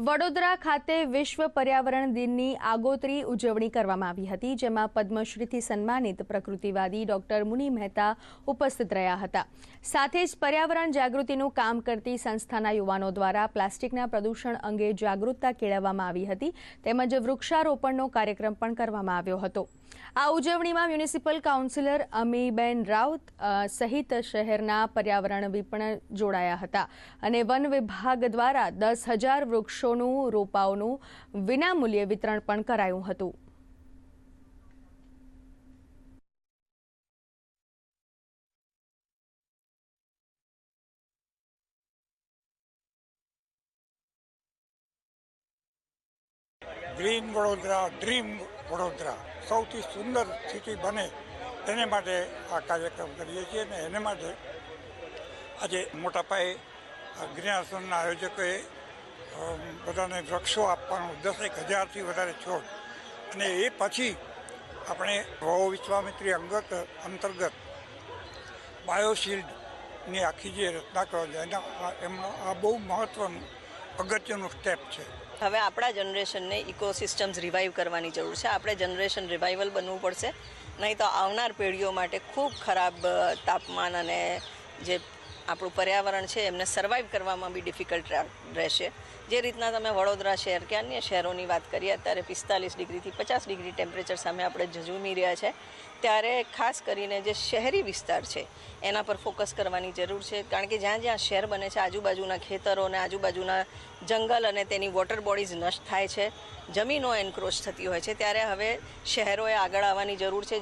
વડોદરા ખાતે વિશ્વ પર્યાવરણ દિનની આગોતરી ઉજવણી કરવામાં આવી હતી, જેમાં પદ્મશ્રીથી સન્માનિત પ્રકૃતિવાદી ડોક્ટર મુનિ મહેતા ઉપસ્થિત રહ્યા હતા. સાથે જ પર્યાવરણ જાગૃતિનું કામ કરતી સંસ્થાના યુવાનો દ્વારા પ્લાસ્ટિકના પ્રદૂષણ અંગે જાગૃતતા કેળવવામાં આવી હતી, તેમજ વૃક્ષારોપણનો કાર્યક્રમ પણ કરવામાં આવ્યો હતો. આ ઉજવણીમાં મ્યુનિસિપલ કાઉન્સિલર અમીબેન રાઉત સહિત શહેરના પર્યાવરણ વિપણ જોડાયા હતા અને વન વિભાગ દ્વારા દસ હજાર વૃક્ષોનું રોપાઓનું વિનામૂલ્યે વિતરણ પણ કરાયું હતું. ગ્રીન વડોદરા, ડ્રીમ વડોદરા સૌથી સુંદર સિટી બને તેને માટે આ કાર્યક્રમ કરીએ છીએ અને એને માટે આજે મોટા પાયે આ ગ્રીન આશ્રમના આયોજકોએ બધાને વૃક્ષો આપવાનું, દસેક હજારથી વધારે છોડ. અને એ પછી આપણે વહુ વિશ્વામિત્રી અંગત, અંતર્ગત બાયોશિલ્ડની આખી જે રચના કરવા એના એમનો એમાં આ બહુ મહત્ત્વનું અગત્યનું સ્ટેપ છે. હવે આપણા જનરેશનને ઇકોસિસ્ટમ્સ રિવાઈવ કરવાની જરૂર છે. આપણે જનરેશન રિવાઇવલ બનવું પડશે. નહીં તો આવનાર પેઢીઓ માટે ખૂબ ખરાબ તાપમાન અને જે આપણું પર્યાવરણ છે, એમને સર્વાઈવ કરવામાં બી ડિફિકલ્ટ રહેશે. જે રીતના તમે વડોદરા શહેર કે અન્ય શહેરોની વાત કરીએ, અત્યારે પિસ્તાલીસ ડિગ્રીથી પચાસ ડિગ્રી ટેમ્પરેચર સામે આપણે ઝઝૂમી રહ્યા છે. ત્યારે ખાસ કરીને જે શહેરી વિસ્તાર છે, એના પર ફોકસ કરવાની જરૂર છે. કારણ કે જ્યાં જ્યાં શહેર બને છે, આજુબાજુના ખેતરો અને આજુબાજુના જંગલ અને તેની વોટર બોડીઝ નષ્ટ થાય છે, જમીનો એન્ક્રોચ થતી હોય છે. ત્યારે હવે શહેરોએ આગળ આવવાની જરૂર છે.